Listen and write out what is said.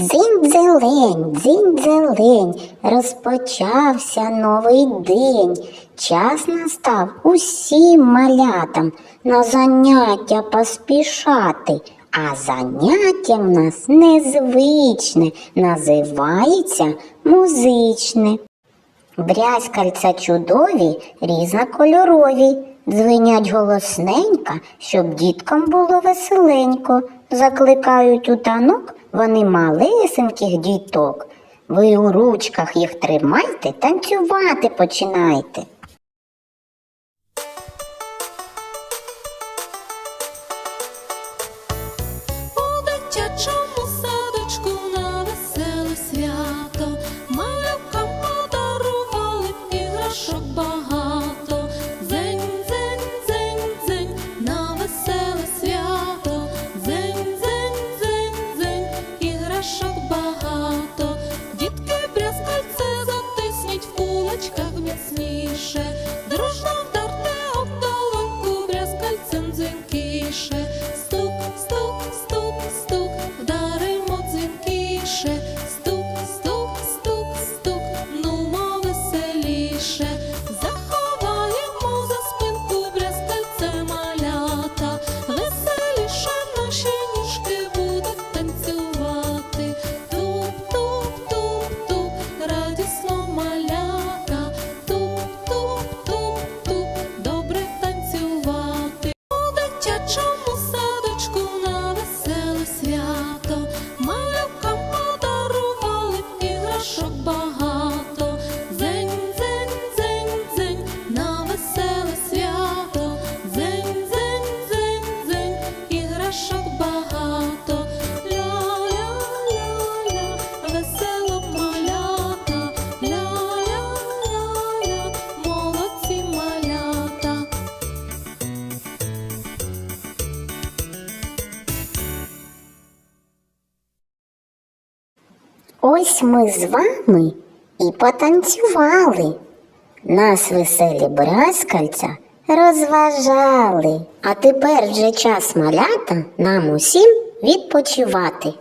зелень, дзінь зелень, розпочався новий день. Час настав усім малятам на заняття поспішати. А заняття в нас незвичне, називається музичне. Брязкальця чудові, різнокольорові, дзвенять голосненько, щоб діткам було веселенько. Закликають у танок вони малесеньких діток. Ви у ручках їх тримайте, танцювати починайте. bahar Ось ми з вами і потанцювали. Нас веселі брязкальця розважали. А тепер вже час малята нам усім відпочивати.